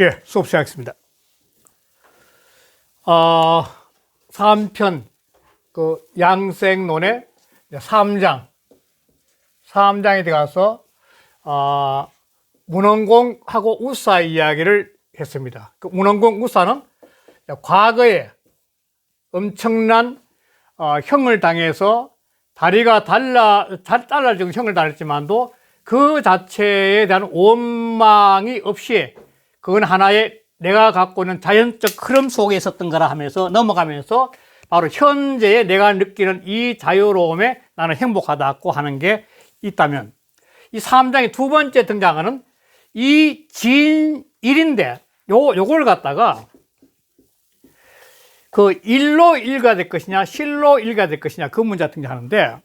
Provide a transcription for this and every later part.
예, 수업 시작하겠습니다. 어, 3편, 그, 양생론의 3장, 3장에 들어가서, 어, 문원공하고 우사 이야기를 했습니다. 그 문원공 우사는 과거에 엄청난 어, 형을 당해서 다리가 달라, 잘 잘라지고 형을 당했지만도 그 자체에 대한 원망이 없이 그건 하나의 내가 갖고 있는 자연적 흐름 속에 있었던 거라 하면서 넘어가면서 바로 현재의 내가 느끼는 이 자유로움에 나는 행복하다고 하는 게 있다면 이 3장의 두 번째 등장하는 이 진일인데 요, 요걸 갖다가 그 일로 일가 될 것이냐 실로 일가 될 것이냐 그 문제가 등장하는데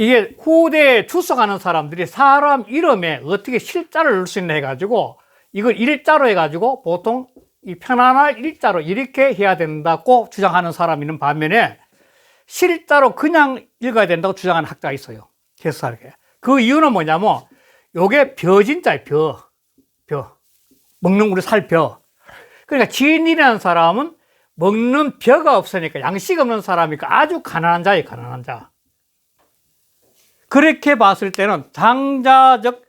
이게 후대에 출석하는 사람들이 사람 이름에 어떻게 실자를 넣을 수 있나 해가지고 이걸 일자로 해가지고 보통 이 편안한 일자로 이렇게 해야 된다고 주장하는 사람이 있는 반면에 실자로 그냥 읽어야 된다고 주장하는 학자가 있어요. 개수하게. 그 이유는 뭐냐면 요게 벼진자예요. 벼. 벼. 먹는 우리 살 벼. 그러니까 지인이라는 사람은 먹는 벼가 없으니까 양식 없는 사람이니까 아주 가난한 자예요. 가난한 자. 그렇게 봤을 때는 장자적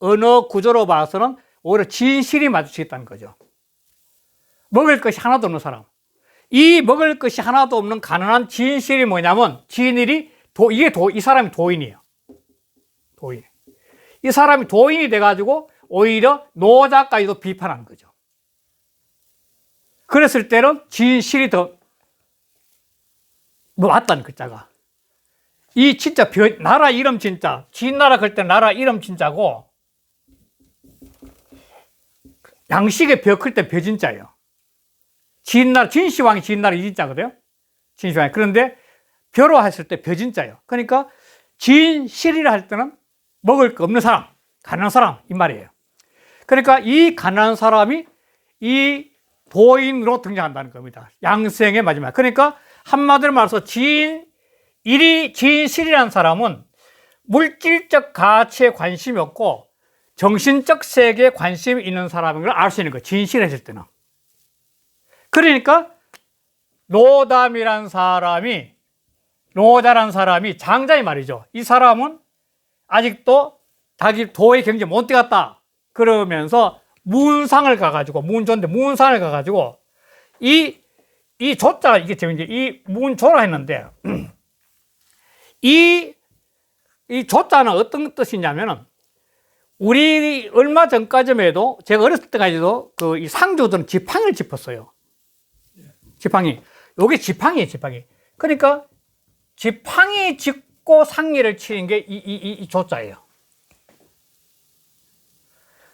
언어 구조로 봐서는 오히려 진실이 마주치겠다는 거죠. 먹을 것이 하나도 없는 사람. 이 먹을 것이 하나도 없는 가난한 진실이 뭐냐면 진일이 도, 이게 도, 이 사람이 도인이에요. 도인. 이 사람이 도인이 돼가지고 오히려 노자까지도 비판한 거죠. 그랬을 때는 진실이 더뭐 맞다는 글자가. 이 진짜 벼, 나라 이름 진짜, 진나라 그럴 때 나라 이름 진짜고, 양식의 벼클때 벼진자예요. 진나라, 진시황이 진나라 이진자거든요. 진시황이. 그런데 벼로 했을 때 벼진자예요. 그러니까 진실이라 할 때는 먹을 거 없는 사람, 가난한 사람, 이 말이에요. 그러니까 이 가난한 사람이 이 도인으로 등장한다는 겁니다. 양생의 마지막. 그러니까 한마디로 말해서 진, 일이 진실이라는 사람은 물질적 가치에 관심이 없고 정신적 세계에 관심이 있는 사람인 걸 알 수 있는 거예요. 진실해질 때는. 그러니까 노담이란 사람이 노자란 사람이 장자의 말이죠. 이 사람은 아직도 자기 도의 경제 못 뛰었다. 그러면서 문상을 가가지고 문조인데 문상을 가가지고 이 이 조자 이게 재밌는 이 문조라 했는데 이, 이 조자는 어떤 뜻이냐면은 우리 얼마 전까지만 해도 제가 어렸을 때까지도 그 이 상조들은 지팡이를 짚었어요. 지팡이. 요게 지팡이에요, 지팡이. 그러니까 지팡이 짚고 상리를 치는 게 이, 이, 이, 이 조자예요.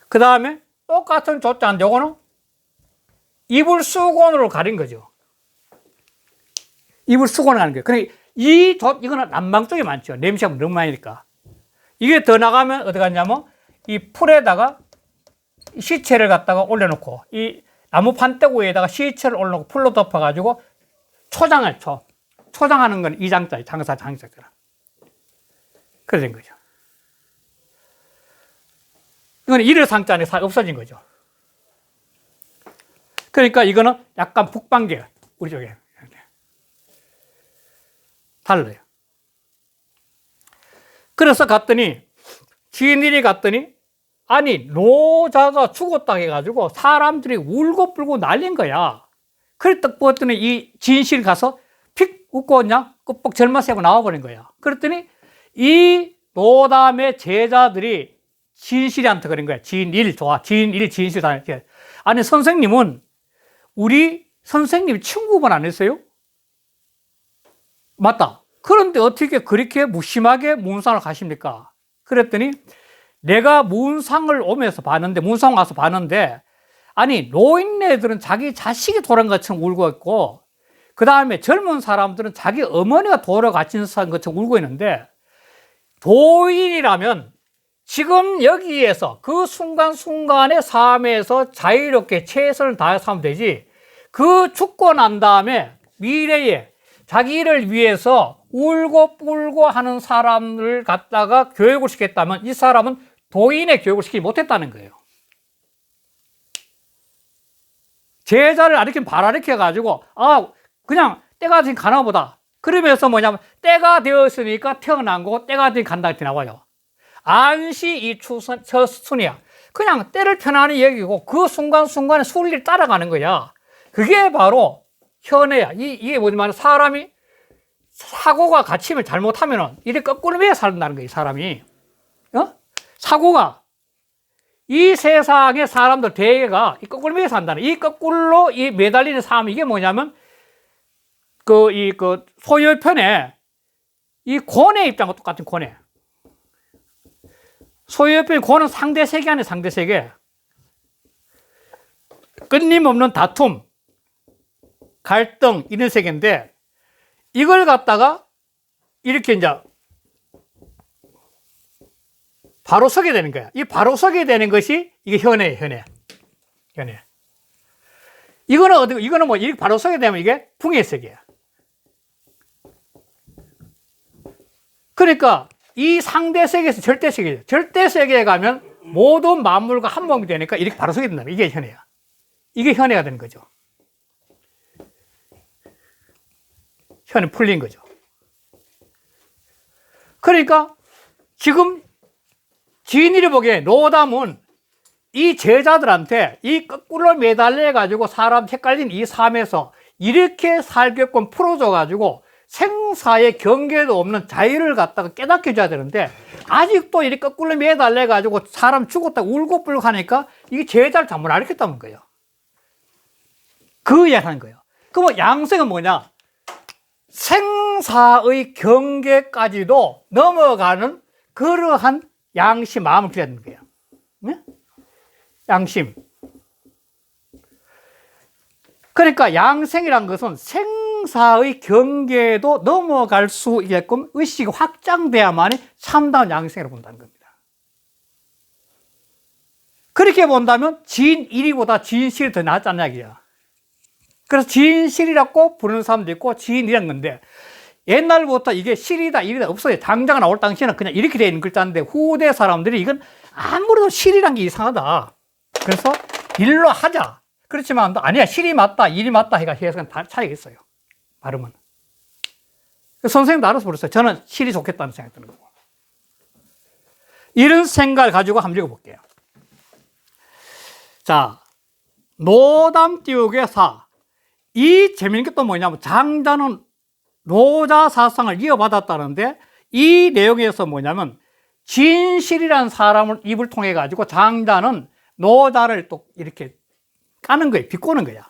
그 다음에 똑같은 조자인데 요거는 이불 수건으로 가린 거죠. 이불 수건을 하는 거예요. 그러니까 이 조, 이거는 난방 쪽에 많죠. 냄새가 너무 많으니까. 이게 더 나가면 어디 갔냐면 이 풀에다가 시체를 갖다가 올려놓고 이 나무 판대고 위에다가 시체를 올려놓고 풀로 덮어가지고 초장을 쳐. 초장하는 건 이장자, 장사, 장사잖아. 그래 된 거죠. 이거는 일일상자 안에 없어진 거죠. 그러니까 이거는 약간 북방계, 우리 쪽에. 달라요. 그래서 갔더니, 지인들이 갔더니, 아니, 노자가 죽었다 해가지고 사람들이 울고 불고 난린 거야. 그랬다 보았더니 이 진실 가서 픽 웃고 그냥 끝복 젊어세고 나와버린 거야. 그랬더니 이 노담의 제자들이 진실이한테 그런 거야. 진일, 좋아. 진일, 진실. 아니, 선생님은 우리 선생님 친구분 안 했어요? 맞다. 그런데 어떻게 그렇게 무심하게 문상을 가십니까? 그랬더니 내가 문상을 오면서 봤는데, 문상 와서 봤는데, 아니, 노인네들은 자기 자식이 돌아간 것처럼 울고 있고, 그 다음에 젊은 사람들은 자기 어머니가 돌아가신 것처럼 울고 있는데, 도인이라면 지금 여기에서 그 순간순간의 삶에서 자유롭게 최선을 다해서 하면 되지, 그 죽고 난 다음에 미래에 자기를 위해서 울고 뿔고 하는 사람을 갖다가 교육을 시켰다면 이 사람은 도인의 교육을 시키지 못했다는 거예요. 제자를 아리킨 발아리켜 가지고 아 그냥 때가 지금 가나 보다. 그러면서 뭐냐면 때가 되었으니까 태어난 거고 때가 되니 간다 이렇게 나와요. 안시 이 추선 처순이야. 그냥 때를 편안히 여기고 그 순간순간에 순리를 따라가는 거야. 그게 바로 현애야. 이, 이게 뭐냐면 사람이 사고가 갇히면 잘못하면은 이래 거꾸로 매 산다는 거예요, 사람이. 어? 사고가 이 세상의 사람들 대개가 이 거꾸로 매 산다는 이 거꾸로 이 매달리는 삶 이게 뭐냐면 그이그 소유편에 이 권의 입장과 똑같은 권의 소유편 권은 상대 세계 안에 상대 세계 끊임없는 다툼 갈등 이런 세계인데 이걸 갖다가 이렇게 이제 바로 서게 되는 거야. 이 바로 서게 되는 것이 이게 현해예요, 현해. 현해. 이거는 어디, 이거는 뭐, 이렇게 바로 서게 되면 이게 풍의 세계야. 그러니까 이 상대 세계에서 절대 세계, 절대 세계에 가면 모든 만물과 한 몸이 되니까 이렇게 바로 서게 된다. 이게 현해야. 이게 현해가 되는 거죠. 현이 풀린 거죠. 그러니까 지금 지인들이 보기에 노담은 이 제자들한테 이 거꾸로 매달려 가지고 사람 헷갈린 이 삶에서 이렇게 살게끔 풀어줘 가지고 생사의 경계도 없는 자유를 갖다가 깨닫게 해줘야 되는데 아직도 이렇게 거꾸로 매달려 가지고 사람 죽었다 울고 불고 하니까 이게 제자를 잘못 알겠다는 거예요. 그 이야기 하는 거예요. 그럼 양생은 뭐냐? 생사의 경계까지도 넘어가는 그러한 양심 마음을 되는 거예요. 네? 양심. 그러니까 양생이란 것은 생사의 경계도 넘어갈 수 있게끔 의식이 확장돼야만이 참다운 양생이라고 본다는 겁니다. 그렇게 본다면 지인 1위보다 지인 실이 더 낫지 않냐 이야 그래서 지인실이라고 부르는 사람도 있고 지인이란 건데 옛날부터 이게 실이다 일이다 없어요. 당장 나올 당시에는 그냥 이렇게 되어 있는 글자인데 후대 사람들이 이건 아무래도 실이란 게 이상하다. 그래서 일로 하자. 그렇지만 아니야 실이 맞다 일이 맞다 해가 해석은 다 차이가 있어요. 발음은. 선생님도 알아서 그랬어요. 저는 실이 좋겠다는 생각이 드는 거고. 이런 생각을 가지고 한번 읽어볼게요. 자, 노담 띄우개 사. 이 재밌는 게 또 뭐냐면 장자는 노자 사상을 이어받았다는데 이 내용에서 뭐냐면 진실이라는 사람을 입을 통해 가지고 장자는 노자를 또 이렇게 까는 거예요. 비꼬는 거야.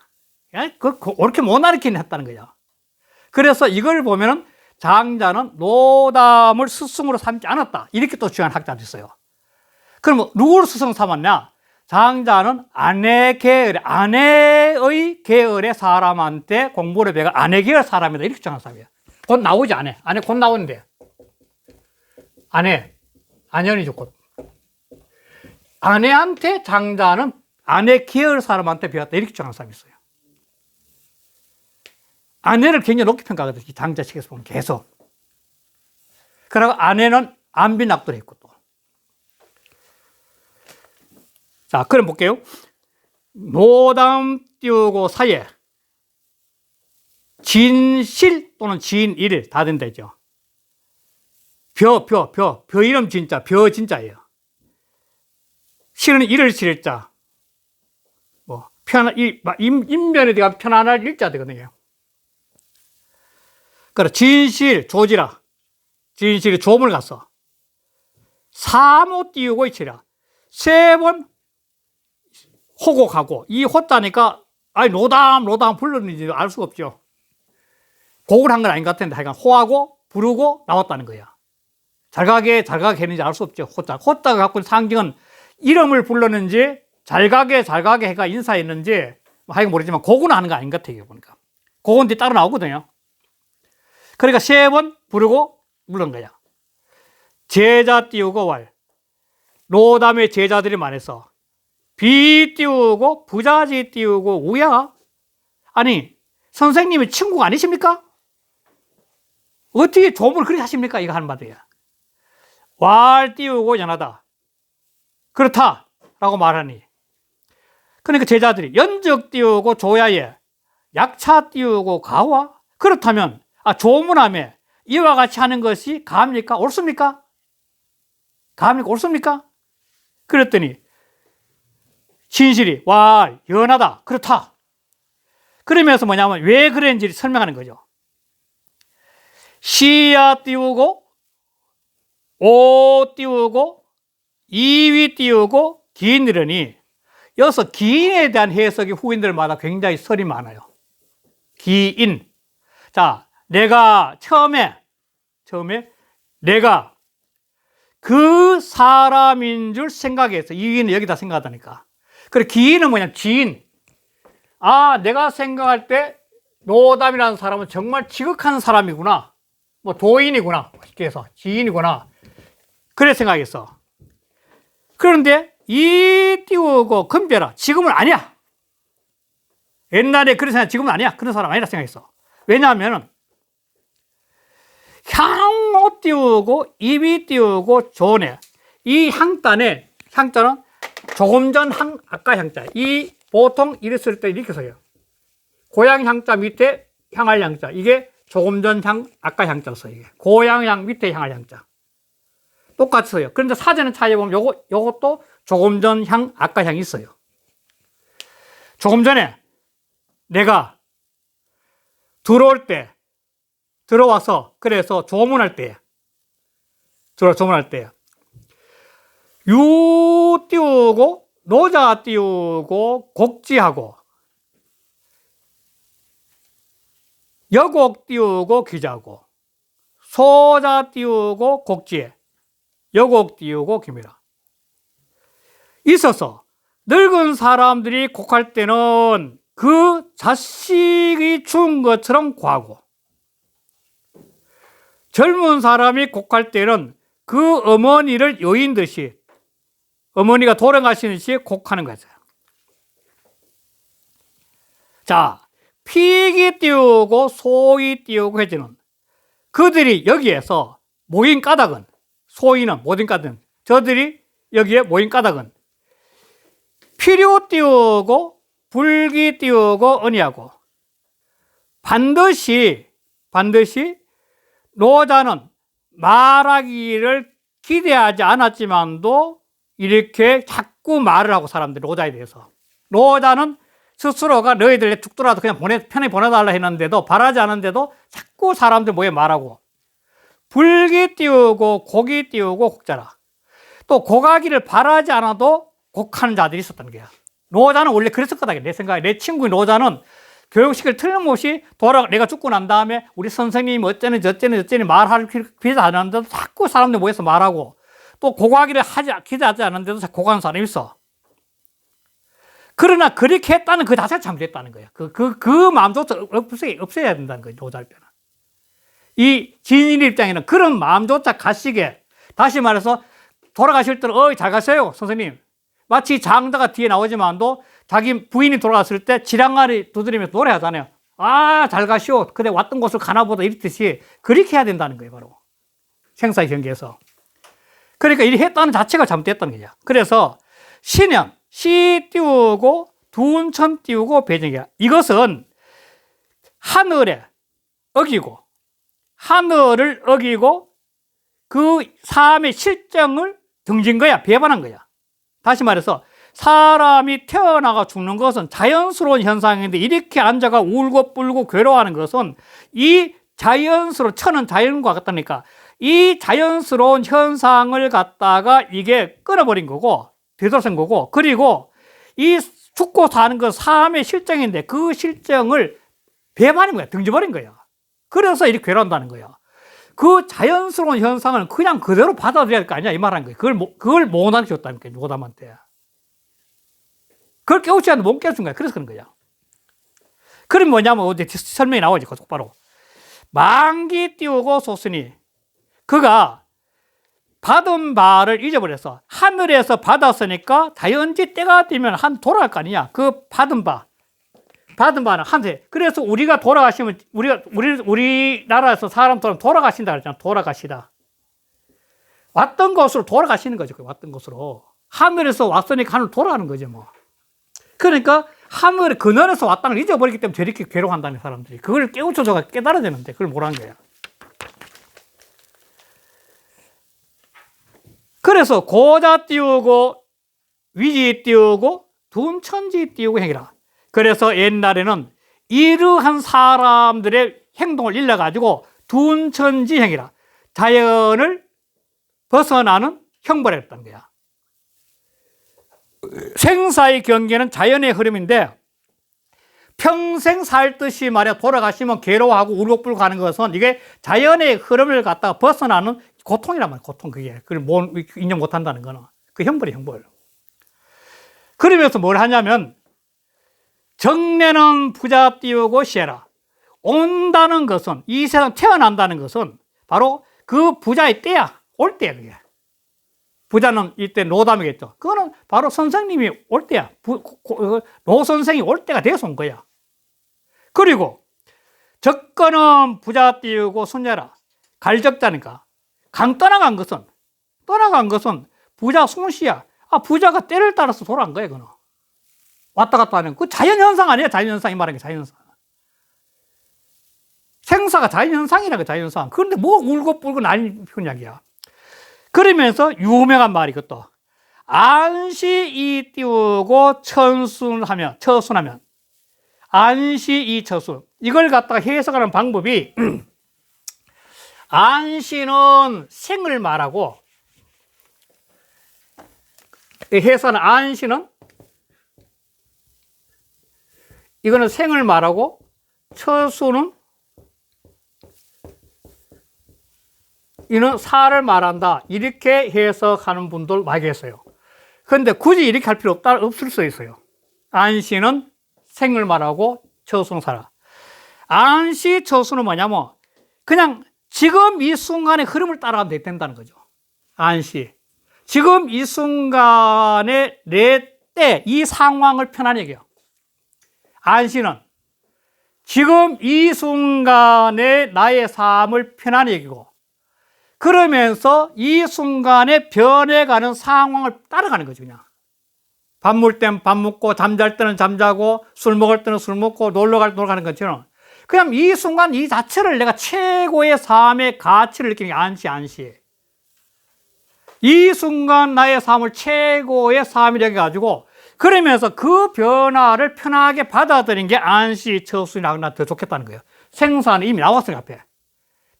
예? 그, 그, 그렇게 못 알아키는 했다는 거야. 그래서 이걸 보면은 장자는 노담을 스승으로 삼지 않았다. 이렇게 또 주장한 학자도 있어요. 그럼 누구를 스승 삼았냐? 장자는 아내 계열, 아내의 계열의 사람한테 공부를 배가 아내 계열 사람이다. 이렇게 정한 사람이야. 곧 나오지, 아내. 아내 곧 나오는데. 아내. 아년이죠, 곧. 아내한테 장자는 아내 계열 사람한테 배웠다. 이렇게 정한 사람이 있어요. 아내를 굉장히 높게 평가하거든요. 장자 책에서 보면 계속. 그리고 아내는 안비낙도를 했고 또. 자, 그럼 볼게요. 노담 띄우고 사예. 진실 또는 진일 다 된다죠. 벼, 벼, 벼. 벼 이름 진짜, 벼 진짜예요. 실은 일을 실자. 뭐, 편, 인, 인변에 대한 편안할 일자 되거든요. 그래, 진실, 조지라. 진실이 조문을 갔어. 사모 띄우고 있지라. 세 번 호곡하고 이 호다니까 아니 노담 노담 불렀는지 알 수가 없죠. 곡을 한 건 아닌 것 같은데 하여간 호하고 부르고 나왔다는 거야. 잘 가게 잘 가게 했는지 알 수 없죠. 호자 호자가 갖고 있는 상징은 이름을 불렀는지 잘 가게 잘 가게 해가 인사했는지 뭐 하여간 모르지만 곡은 하는 거 아닌 것 같아요 보니까. 곡은 뒤 따로 나오거든요. 그러니까 세 번 부르고 부른 거야. 제자 띄우고 왈. 노담의 제자들이 많아서 비 띄우고 부자지 띄우고 우야? 아니 선생님이 친구가 아니십니까? 어떻게 조문을 그렇게 하십니까? 이거 하는 말이야. 왈 띄우고 연하다. 그렇다. 라고 말하니. 그러니까 제자들이 연적 띄우고 조야에 약차 띄우고 가와 그렇다면 아 조문함에 이와 같이 하는 것이 가합니까? 옳습니까? 가합니까? 옳습니까? 그랬더니 진실이 와 연하다. 그렇다. 그러면서 뭐냐면 왜 그랬는지 설명하는 거죠. 시야 띄우고 오 띄우고 이위 띄우고 기인이러니 여기서 기인에 대한 해석이 후인들마다 굉장히 설이 많아요. 기인. 자 내가 처음에 처음에 내가 그 사람인 줄 생각해서 이위는 여기다 생각하다니까 그래 기인은 뭐냐 지인. 아 내가 생각할 때 노담이라는 사람은 정말 지극한 사람이구나. 뭐 도인이구나. 쉽게 해서 지인이구나. 그래 생각했어. 그런데 이 띄우고 금별아 지금은 아니야. 옛날에 그런 생각 지금은 아니야. 그런 사람 아니라 생각했어. 왜냐하면 향오 띄우고 입이 띄우고 조네 이 향단에 향자는 조금 전 향, 아까 향자. 이 보통 이랬을 때 이렇게 써요. 고향 향자 밑에 향할 향자. 이게 조금 전 향, 아까 향자 써요. 이게. 고향 향 밑에 향할 향자. 똑같이 써요. 그런데 사전에 찾아보면 요거, 요것도 조금 전 향, 아까 향이 있어요. 조금 전에 내가 들어올 때, 들어와서, 그래서 조문할 때, 들어, 조문할 때, 유 띄우고 노자 띄우고 곡지하고 여곡 띄우고 기자고 소자 띄우고 곡지에 여곡 띄우고 기미라. 있어서 늙은 사람들이 곡할 때는 그 자식이 죽은 것처럼 구하고 젊은 사람이 곡할 때는 그 어머니를 여인 듯이 어머니가 돌아가시는 시에 곡하는 거죠. 자, 피기 띄우고 소위 띄우고 해주는 그들이 여기에서 모인 까닭은 소위는 모인 까닭은 저들이 여기에 모인 까닭은 필요 띄우고 불기 띄우고 언니하고 반드시 반드시 노자는 말하기를 기대하지 않았지만도 이렇게 자꾸 말을 하고 사람들이 노자에 대해서. 노자는 스스로가 너희들 죽더라도 그냥 보내 편히 보내달라 했는데도 바라지 않은데도 자꾸 사람들 모여 말하고 불기 띄우고 고기 띄우고 곡자라. 또 고가기를 바라지 않아도 곡하는 자들이 있었다는 거야. 노자는 원래 그랬을 거다 내 생각에. 내 친구인 노자는 교육식을 틀림없이 돌아 내가 죽고 난 다음에 우리 선생님이 어쩌니 저쩌니 저쩌니 말할 기대 안 하는데도 자꾸 사람들 모여서 말하고 또 고가기를 하지 기대하지 않는데도 고가는 사람이 있어. 그러나 그렇게 했다는 그 자체가 잘못했다는 거야. 그, 그, 그 마음조차 없애, 없애야 된다는 거예요. 노자할 때는. 이 지인 입장에는 그런 마음조차 가시게, 다시 말해서 돌아가실 때는, 어이, 잘 가세요, 선생님. 마치 장자가 뒤에 나오지만도 자기 부인이 돌아갔을 때 지랑아리 두드리면서 노래하잖아요. 아, 잘 가시오. 근데 왔던 곳을 가나 보다 이렇듯이 그렇게 해야 된다는 거예요, 바로. 생사의 경계에서. 그러니까 이렇게 했다는 자체가 잘못됐다는 거죠. 그래서 신형, 시 띄우고 두운천 띄우고 배정이야. 이것은 하늘에 어기고 하늘을 어기고 그 삶의 실정을 등진 거야. 배반한 거야. 다시 말해서 사람이 태어나가 죽는 것은 자연스러운 현상인데 이렇게 앉아가 울고 뿔고 괴로워하는 것은 이 자연스러운 천은 자연과 같다니까 이 자연스러운 현상을 갖다가 이게 끊어버린 거고 되돌아선 거고 그리고 이 죽고 사는 건 삶의 실정인데 그 실정을 배반인 거야. 등져버린 거야. 그래서 이렇게 괴로운다는 거야. 그 자연스러운 현상을 그냥 그대로 받아들여야 할 거 아니야 이 말한 거야. 그걸 그걸 못하게 줬다니까 노담한테. 그걸 깨우지 않는못 깨우친 거야. 그래서 그런 거야. 그럼 뭐냐면 어디 설명이 나오지 똑바로. 만기 띄우고 소스니 그가 받은 바를 잊어버렸어. 하늘에서 받았으니까 자연지 때가 되면 한 돌아갈 거 아니냐. 그 받은 바. 받은 바는 한세. 그래서 우리가 돌아가시면 우리가 우리 우리나라에서 사람 돌아가신다 그랬잖아. 돌아가시다. 왔던 곳으로 돌아가시는 거죠. 그 왔던 곳으로. 하늘에서 왔으니까 하늘 돌아가는 거죠, 뭐. 그러니까 하늘의 근원에서 왔다는 걸 잊어버리기 때문에 저렇게 괴로워한다는 사람들이. 그걸 깨우쳐줘가 깨달아야 되는데 그걸 못한 거야. 그래서 고자 띄우고 위지 띄우고 둔천지 띄우고 행이라. 그래서 옛날에는 이러한 사람들의 행동을 일러가지고 둔천지 행이라. 자연을 벗어나는 형벌을 했다는 거야. 생사의 경계는 자연의 흐름인데 평생 살듯이 말이야 돌아가시면 괴로워하고 울고불고 가는 것은 이게 자연의 흐름을 갖다가 벗어나는 고통이란 말이야 고통 그게 그걸 못, 인정 못 한다는 거는 그 형벌이 형벌 그러면서 뭘 하냐면 정례는 부자 띄우고 시해라 온다는 것은 이 세상 태어난다는 것은 바로 그 부자의 때야 올 때야 그게 부자는 이때 노담이겠죠. 그거는 바로 선생님이 올 때야. 부, 고, 노 선생이 올 때가 돼서 온 거야. 그리고 적건은 부자 띄우고 손녀라. 갈적자니까. 강 떠나간 것은 떠나간 것은 부자 손씨야. 아 부자가 때를 따라서 돌아간 거야 그는. 왔다 갔다 하는 그 자연 현상 아니야 자연 현상이 말하는 게 자연 현상. 생사가 자연 현상이라고 자연 현상. 그런데 뭐 울고 불고 난리 피운 이야기야. 그러면서 유명한 말이 그것도 안시 이 띄우고 천순하면 처순하면 안시 이 처순 이걸 갖다가 해석하는 방법이 안시는 생을 말하고 해석하는 안시는 이거는 생을 말하고 처수는 이는 사를 말한다. 이렇게 해석하는 분들 많이 계세요. 그런데 굳이 이렇게 할 필요 없다, 없을 수 있어요. 안시는 생을 말하고 처수사라. 안시 처수는 뭐냐면 그냥 지금 이 순간의 흐름을 따라가면 된다는 거죠. 안시. 지금 이 순간의 내때 이 상황을 편안히 얘기해요. 안시는 지금 이 순간의 나의 삶을 편안히 얘기고 그러면서 이 순간에 변해가는 상황을 따라가는 거죠, 그냥. 밥 먹을 땐 밥 먹고, 잠잘 때는 잠자고, 술 먹을 때는 술 먹고, 놀러 갈 때 놀러 가는 것처럼. 그냥 이 순간 이 자체를 내가 최고의 삶의 가치를 느끼는 게 안시, 안시. 이 순간 나의 삶을 최고의 삶이 되어가지고, 그러면서 그 변화를 편하게 받아들인 게 안시, 처수나 더 좋겠다는 거예요. 생산이 이미 나왔어요, 앞에.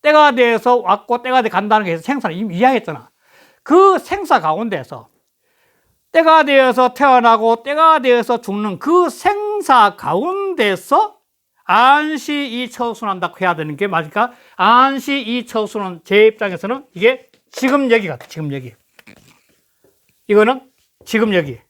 때가 돼서 왔고 때가 돼 간다는 게 생사를 이미 이야기했잖아. 그 생사 가운데서 때가 되어서 태어나고 때가 되어서 죽는 그 생사 가운데서 안시 이 처순한다고 해야 되는 게 맞을까? 안시 이 처순은 제 입장에서는 이게 지금 얘기 같아. 지금 얘기. 이거는 지금 얘기.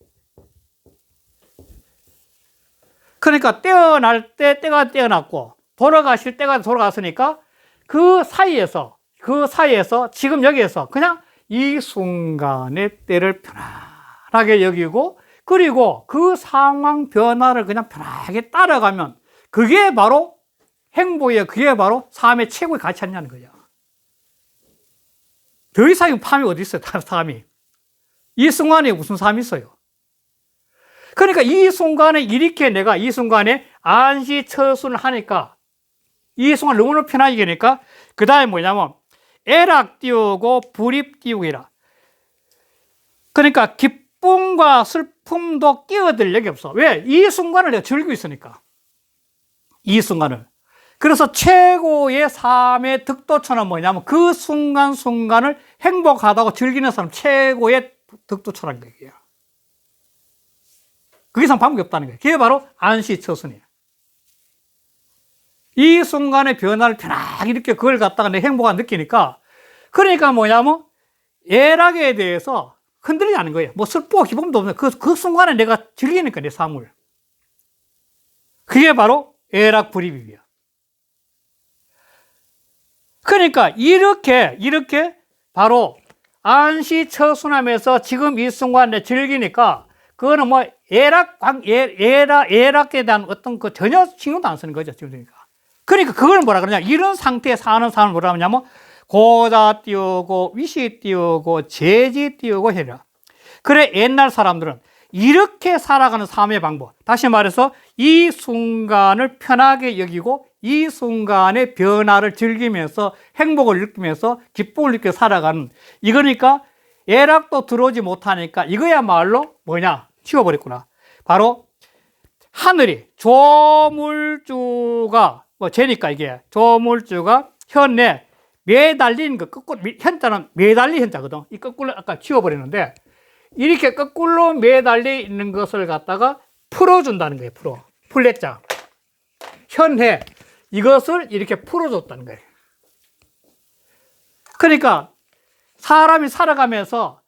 그러니까 태어날 때 때가 태어났고 돌아가실 때가 돌아갔으니까 그 사이에서, 그 사이에서 지금 여기에서 그냥 이 순간의 때를 편안하게 여기고 그리고 그 상황 변화를 그냥 편하게 따라가면 그게 바로 행복이에요. 그게 바로 삶의 최고의 가치 아니냐는 거죠. 더 이상의 삶이 어디 있어요, 삶이. 이 순간에 무슨 삶이 있어요? 그러니까 이 순간에 이렇게 내가 이 순간에 안시 처순을 하니까 이 순간 너무나 편하게 되니까 그 다음에 뭐냐면 애락 띄우고 불입 띄우기라. 그러니까 기쁨과 슬픔도 끼어들 여기 없어. 왜? 이 순간을 내가 즐기고 있으니까. 이 순간을. 그래서 최고의 삶의 득도처는 뭐냐면 그 순간순간을 행복하다고 즐기는 사람 최고의 득도처라는 거예요. 그 이상 방법이 없다는 거예요. 그게 바로 안시처순이에요. 이 순간의 변화를 편하게 이렇게 그걸 갖다가 내 행복한 느끼니까 그러니까 뭐냐면 애락에 대해서 흔들리지 않는 거예요. 뭐 슬퍼 기쁨도 없는 그, 그 순간에 내가 즐기니까 내 삶을. 그게 바로 애락 불입이에요. 그러니까 이렇게 이렇게 바로 안시 처순하면서 지금 이 순간에 즐기니까 그거는 뭐 애락 애, 애락 애락에 대한 어떤 그 전혀 신경도 안 쓰는 거죠 지금 그러니까. 그러니까 그걸 뭐라 그러냐. 이런 상태에 사는 사람을 뭐라 하냐면 고자 띄우고 위시 띄우고 재지 띄우고 해라. 그래 옛날 사람들은 이렇게 살아가는 삶의 방법. 다시 말해서 이 순간을 편하게 여기고 이 순간의 변화를 즐기면서 행복을 느끼면서 기쁨을 느끼며 살아가는 이거니까 애락도 들어오지 못하니까 이거야말로 뭐냐? 치워버렸구나. 바로 하늘이 조물주가 뭐 재니까 이게 조물주가 현에 매달리는 거 거꾸로 현자는 매달리 현자거든. 이 거꾸로 아까 치워버리는데 이렇게 거꾸로 매달려 있는 것을 갖다가 풀어준다는 거예요. 풀어 풀레자 현해 이것을 이렇게 풀어줬다는 거예요. 그러니까 사람이 살아가면서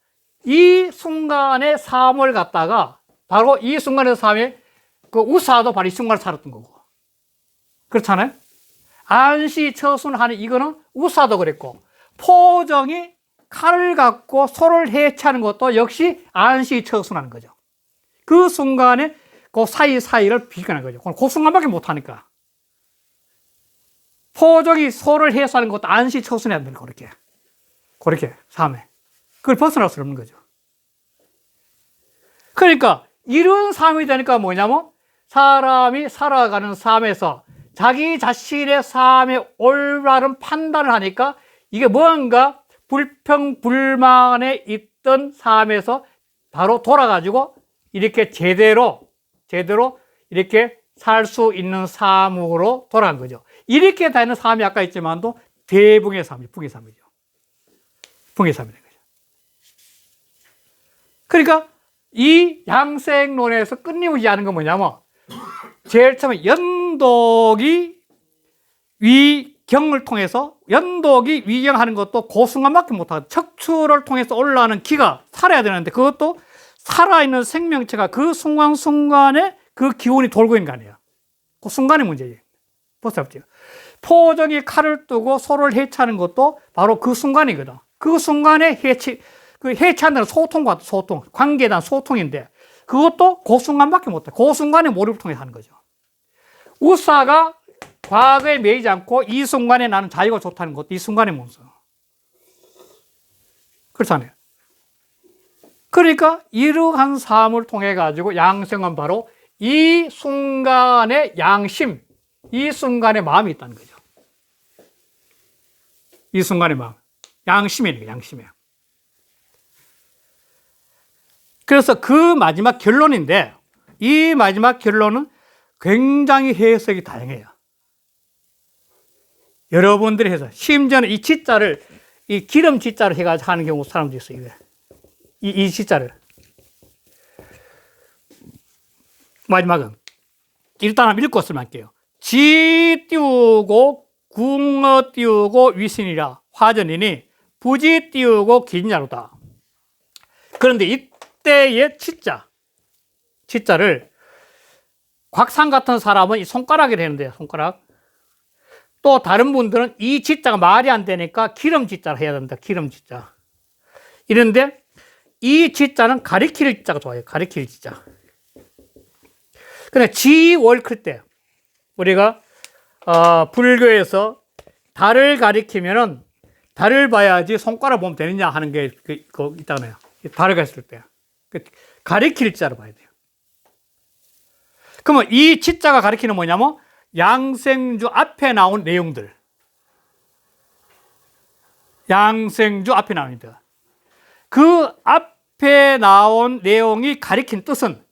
이 순간의 삶을 갖다가 바로 이 순간의 삶에 그 우사도 바로 이 순간을 살았던 거고. 그렇잖아요? 안시 처순하는 이거는 우사도 그랬고, 포정이 칼을 갖고 소를 해체하는 것도 역시 안시 처순하는 거죠. 그 순간에 그 사이사이를 비교하는 거죠. 그 순간밖에 못하니까. 포정이 소를 해체하는 것도 안시 처순해야 된다, 그렇게. 그렇게, 삶에. 그걸 벗어날 수 없는 거죠. 그러니까, 이런 삶이 되니까 뭐냐면, 사람이 살아가는 삶에서 자기 자신의 삶의 올바른 판단을 하니까 이게 뭔가 불평, 불만에 있던 삶에서 바로 돌아가지고 이렇게 제대로, 제대로 이렇게 살 수 있는 삶으로 돌아간 거죠. 이렇게 되는 삶이 아까 있지만도 대붕의 삶이, 붕의 삶이죠. 붕의 삶이 된 거죠. 그러니까 이 양생론에서 끊임없이 하는 건 뭐냐면 제일 처음에 연독이 위 경을 통해서 연독이 위경하는 것도 그 순간밖에 못하고 척추를 통해서 올라가는 기가 살아야 되는데 그것도 살아있는 생명체가 그 순간순간에 그 기운이 돌고 있는 거 아니에요. 그 순간의. 벌써 없죠. 포정이 칼을 뜨고 소를 해체하는 것도 바로 그 순간이거든. 그 순간에 해체, 그 해체한다는 소통과 소통, 관계에 대한 소통인데 그것도 그 순간밖에 못해. 그 순간에 몰입을 통해 하는 거죠. 우사가 과거에 매이지 않고 이 순간에 나는 자유가 좋다는 것도 이 순간에 몬서. 그렇잖아요. 그러니까 이러한 삶을 통해 가지고 양생은 바로 이 순간의 양심, 이 순간의 마음이 있다는 거죠. 이 순간의 마음. 양심이에요, 양심이에요. 그래서 그 마지막 결론인데 이 마지막 결론은 굉장히 해석이 다양해요. 여러분들이 해서 심지어는 이 지자를 이 기름 지자를 해가지고 하는 경우 사람도 있어요. 이, 이 지자를 마지막은 일단 읽고 쓰면 할게요. 지 띄우고 궁어 띄우고 위신이라 화전이니 부지 띄우고 긴자로다. 그런데 이때의 치자, 치자를 곽상 같은 사람은 이 손가락이 되는데요, 손가락. 또 다른 분들은 이 지자가 말이 안 되니까 기름 지자를 해야 된다, 기름 지자. 이런데 이 지자는 가리킬 지자가 좋아요, 가리킬 지자. 근데 지월 클 때, 우리가, 어, 불교에서 달을 가리키면은 달을 봐야지 손가락 보면 되느냐 하는 게 그, 그 있잖아요. 달을 갔을 때. 그 가리킬 자로 봐야 돼요. 그러면 이 치자가 가리키는 뭐냐면 양생주 앞에 나온 내용들. 양생주 앞에 나옵니다. 그 앞에 나온 내용이 가리킨 뜻은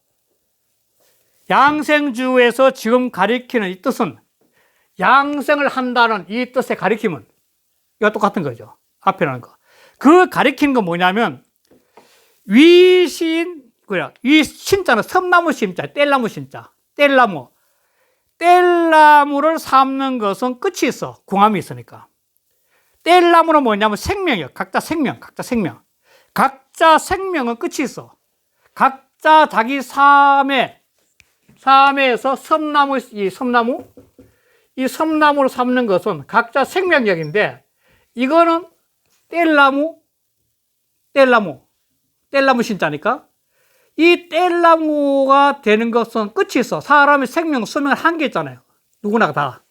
양생주에서 지금 가리키는 이 뜻은 양생을 한다는 이 뜻의 가리킴은 이거 똑같은 거죠. 앞에 나온 거. 그 가리키는 건 뭐냐면 위신, 그래. 이 신자는 섬나무 신자, 뗄나무 신자. 뗄나무. 뗄 나무를 삶는 것은 끝이 있어. 궁함이 있으니까. 뗄나무는 뭐냐면 생명이요. 각자 생명, 각자 생명. 각자 생명은 끝이 있어. 각자 자기 삶에, 삶에서 섬나무, 이 섬나무, 이 섬나무를 삶는 것은 각자 생명력인데, 이거는 뗄나무, 뗄나무, 뗄나무 신자니까 이 뗄나무가 되는 것은 끝이 있어. 사람의 생명, 수명 한계 있잖아요. 누구나 다.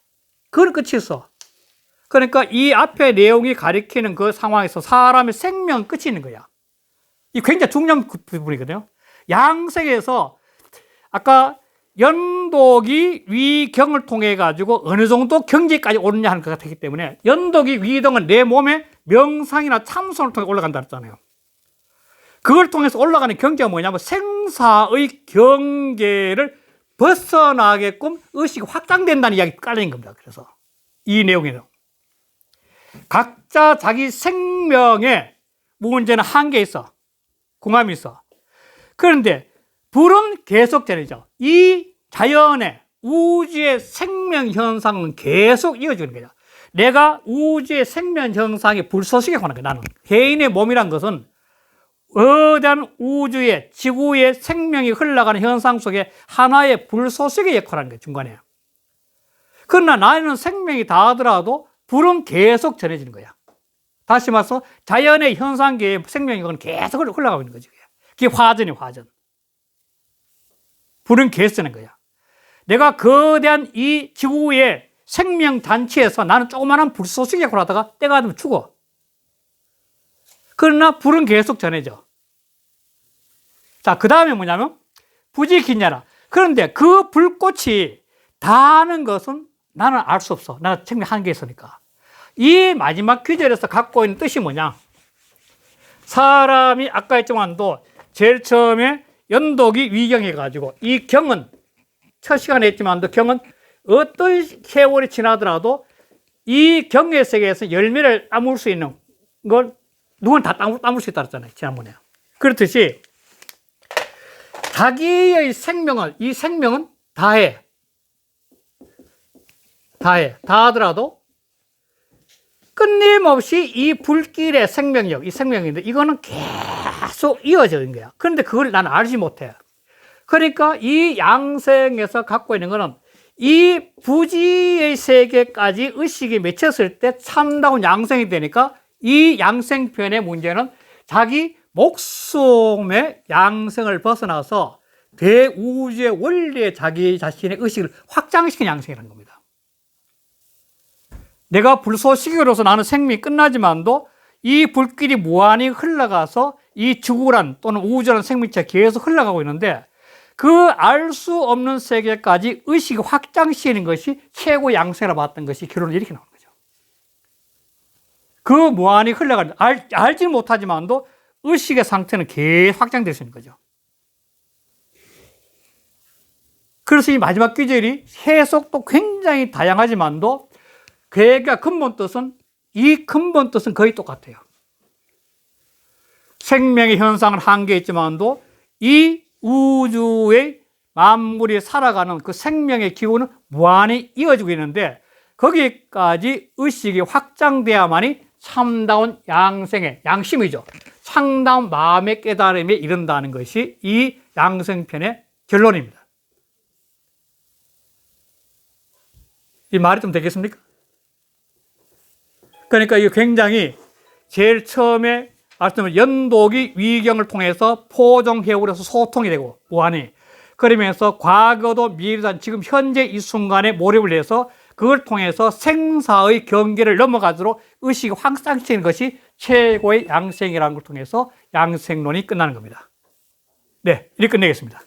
그건 끝이 있어. 그러니까 이 앞에 내용이 가리키는 그 상황에서 사람의 생명 끝이 있는 거야. 이 굉장히 중요한 부분이거든요. 양생에서 아까 연독이 위경을 통해 가지고 어느 정도 경지까지 오르냐 하는 것 같기 때문에 연독이 위동은 내 몸의 명상이나 참선을 통해 올라간다 했잖아요. 그걸 통해서 올라가는 경계가 뭐냐면 생사의 경계를 벗어나게끔 의식이 확장된다는 이야기 깔린 겁니다. 그래서 이 내용에는 각자 자기 생명에 문제는 한계 있어. 궁합이 있어. 그런데 불은 계속 되죠. 이 자연의 우주의 생명 현상은 계속 이어지는 거죠. 내가 우주의 생명 현상이 불소식에 관한 거야. 나는 개인의 몸이란 것은 거대한 우주의 지구의 생명이 흘러가는 현상 속에 하나의 불소식의 역할을 하는 거예요. 중간에. 그러나 나는 생명이 다 하더라도 불은 계속 전해지는 거야. 다시 말해서 자연의 현상계의 생명이 계속 흘러가고 있는 거지. 그게 화전이 화전. 불은 계속 전는 거야. 내가 거대한 이 지구의 생명 단체에서 나는 조그마한 불소식 역할을 하다가 때가 되면 죽어. 그러나 불은 계속 전해져. 자, 그 다음에 뭐냐면 부지기냐라. 그런데 그 불꽃이 다하는 것은 나는 알 수 없어. 나는 생명 한계 있으니까. 이 마지막 귀절에서 갖고 있는 뜻이 뭐냐? 사람이 아까 했지만도 제일 처음에 연독이 위경해가지고 이 경은 첫 시간에 했지만도 경은 어떤 세월이 지나더라도 이 경의 세계에서 열매를 따물 수 있는 걸 누군 다 따물, 따물 수 있다 그랬잖아요. 지난번에. 그렇듯이 자기의 생명을, 이 생명은 다해. 다해. 다 하더라도 끊임없이 이 불길의 생명력, 이 생명인데 이거는 계속 이어져 있는 거야. 그런데 그걸 나는 알지 못해. 그러니까 이 양생에서 갖고 있는 거는 이 부지의 세계까지 의식이 맺혔을 때 참다운 양생이 되니까 이 양생편의 문제는 자기 목숨의 양생을 벗어나서 대우주의 원리에 자기 자신의 의식을 확장시킨 양생이라는 겁니다. 내가 불소식으로서 나는 생명이 끝나지만도 이 불길이 무한히 흘러가서 이 지구란 또는 우주라는 생명체 계속 흘러가고 있는데 그 알 수 없는 세계까지 의식이 확장시키는 것이 최고 양생이라 봤던 것이 결론을 이렇게 거죠. 그 무한히 흘러가는, 알, 알지 못하지만도 의식의 상태는 계속 확장될 수 있는 거죠. 그래서 이 마지막 귀절이 해석도 굉장히 다양하지만도 계획과 근본 뜻은 이 근본 뜻은 거의 똑같아요. 생명의 현상은 한계 있지만도 이 우주의 만물이 살아가는 그 생명의 기운은 무한히 이어지고 있는데 거기까지 의식이 확장돼야만이 참다운 양생의 양심이죠. 참다운 마음의 깨달음에 이른다는 것이 이 양생편의 결론입니다. 이 말이 좀 되겠습니까? 그러니까 이게 굉장히 제일 처음에 말씀드린 연독이 위경을 통해서 포종해오려서 소통이 되고 무한히 그러면서 과거도 미래도 지금 현재 이 순간에 몰입을 해서 그걸 통해서 생사의 경계를 넘어가도록 의식이 확장시키는 것이 최고의 양생이라는 걸 통해서 양생론이 끝나는 겁니다. 네, 이렇게 끝내겠습니다.